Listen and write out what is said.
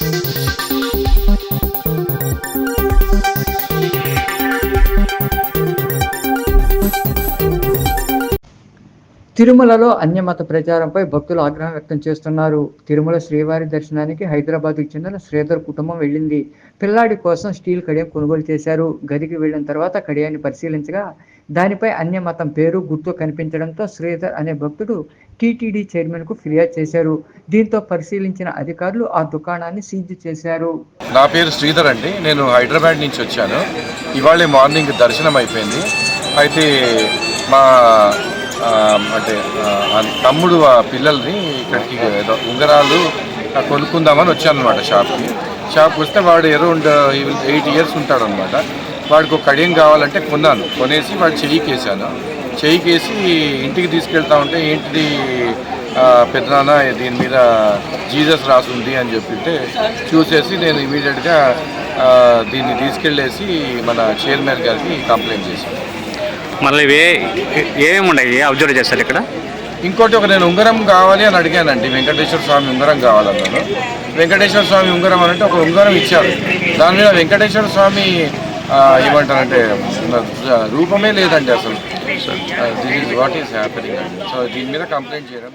తిరుమలలో అన్యమత ప్రచారంపై భక్తులు ఆగ్రహం వ్యక్తం చేస్తున్నారు. తిరుమల శ్రీవారి దర్శనానికి హైదరాబాద్కు చెందిన శ్రీధర్ కుటుంబం వెళ్ళింది. పిల్లాడి కోసం స్టీల్ కడియం కొనుగోలు చేశారు. గదికి వెళ్ళిన తర్వాత కడియాన్ని పరిశీలించగా దానిపై అన్యమతం పేరు గుర్తు కనిపించడంతో శ్రీధర్ అనే భక్తుడు టీటీడీ చైర్మన్కు ఫిర్యాదు చేశారు. దీంతో పరిశీలించిన అధికారులు ఆ దుకాణాన్ని సీజ్ చేశారు. నా పేరు శ్రీధర్ అండి. నేను హైదరాబాద్ నుంచి వచ్చాను. ఇవాళ మార్నింగ్ దర్శనం అయిపోయింది. అయితే మా అంటే తమ్ముడు ఆ పిల్లల్ని ఇక్కడికి ఏదో ఉంగరాలు కొనుక్కుందామని వచ్చాను అనమాట షాప్కి. షాప్కి వస్తే వాడు అరౌండ్ ఎయిట్ ఇయర్స్ ఉంటాడు అనమాట వాడికి ఒక కడియం కావాలంటే కొన్నాను. కొనేసి వాడు చెయ్యికేసాను చెయ్యికేసి ఇంటికి తీసుకెళ్తా ఉంటే ఏంటిది పెద్దనాన్న దీని మీద జీసస్ రాసుంది అని చెప్పింటే చూసేసి నేను ఇమీడియట్గా దీన్ని తీసుకెళ్ళేసి మన చైర్మన్ గారికి కంప్లైంట్ చేశాను. మళ్ళీ ఇవే ఏమేమి ఉన్నాయి? అబ్జర్వ్ చేస్తారు ఇక్కడ? ఇంకోటి ఒక నేను ఉంగరం కావాలి అని అడిగానండి. వెంకటేశ్వర స్వామి ఉంగరం కావాలన్నాను. వెంకటేశ్వర స్వామి ఉంగరం అని అంటే ఒక ఉంగరం ఇచ్చారు. దాని మీద వెంకటేశ్వర స్వామి ఏమంటారంటే రూపమే లేదండి అసలు. This is what is happening అండి సో దీని మీద కంప్లైంట్ చేయడం